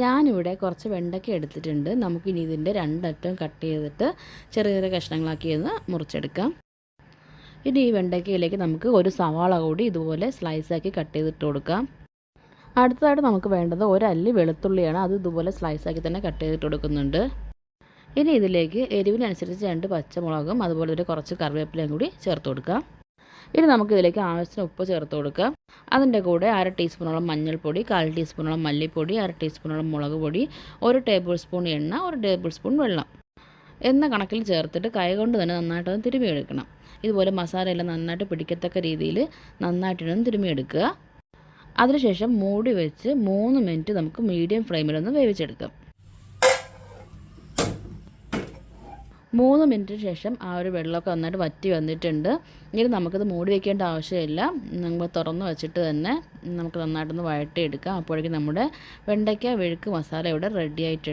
ഞാനിവിടെ കുറച്ച് വെണ്ടയ്ക്ക എടുത്തിട്ടുണ്ട്. നമുക്കിനി ഇതിന്റെ രണ്ടറ്റം കട്ട് ചെയ്തിട്ട് ചെറിയ ചെറിയ കഷ്ണങ്ങളാക്കി ഒന്ന് മുറിച്ചെടുക്കാം. ഇനി ഈ വെണ്ടയ്ക്കയിലേക്ക് നമുക്ക് ഒരു സവാള കൂടി ഇതുപോലെ സ്ലൈസാക്കി കട്ട് ചെയ്തിട്ട് കൊടുക്കാം. അടുത്തതായിട്ട് നമുക്ക് വേണ്ടത് ഒരല്ലി വെളുത്തുള്ളിയാണ്. അത് ഇതുപോലെ സ്ലൈസാക്കി തന്നെ കട്ട് ചെയ്തിട്ട് കൊടുക്കുന്നുണ്ട്. ഇനി ഇതിലേക്ക് എരിവിനനുസരിച്ച് രണ്ട് പച്ചമുളകും അതുപോലെ ഒരു കുറച്ച് കറിവേപ്പിലയും കൂടി ചേർത്ത് കൊടുക്കാം. ഇനി നമുക്കിതിലേക്ക് ആവശ്യത്തിന് ഉപ്പ് ചേർത്ത് കൊടുക്കുക. അതിന്റെ കൂടെ അര ടീസ്പൂണോളം മഞ്ഞൾപ്പൊടി കാൽ ടീസ്പൂണോളം മല്ലിപ്പൊടി അര ടീസ്പൂണോളം മുളക് പൊടി ഒരു ടേബിൾ സ്പൂൺ എണ്ണ ഒരു ടേബിൾ സ്പൂൺ വെള്ളം. എന്ന കണക്കിൽ ചേർത്തിട്ട് കൈകൊണ്ട് തന്നെ നന്നായിട്ടൊന്ന് തിരുമിയെടുക്കണം. ഇതുപോലെ മസാലയെല്ലാം നന്നായിട്ട് പിടിക്കത്തക്ക രീതിയിൽ നന്നായിട്ടൊന്ന് തിരുമിയെടുക്കുക. അതിനുശേഷം മൂടി വെച്ച് മൂന്ന് മിനിറ്റ് നമുക്ക് മീഡിയം ഫ്ലെയിമിലൊന്ന് വേവിച്ചെടുക്കാം. മൂന്ന് മിനിറ്റിന് ശേഷം ആ ഒരു വെള്ളമൊക്കെ നന്നായിട്ട് വറ്റി വന്നിട്ടുണ്ട്. ഇനി നമുക്കത് മൂടി വയ്ക്കേണ്ട ആവശ്യമില്ല. നമ്മൾ തുറന്ന് വെച്ചിട്ട് തന്നെ നമുക്ക് നന്നായിട്ടൊന്ന് വഴട്ടിയെടുക്കാം അപ്പോഴേക്കും നമ്മുടെ വെണ്ടയ്ക്ക വെഴുക്ക് മസാല ഇവിടെ റെഡി ആയിട്ടുണ്ട്.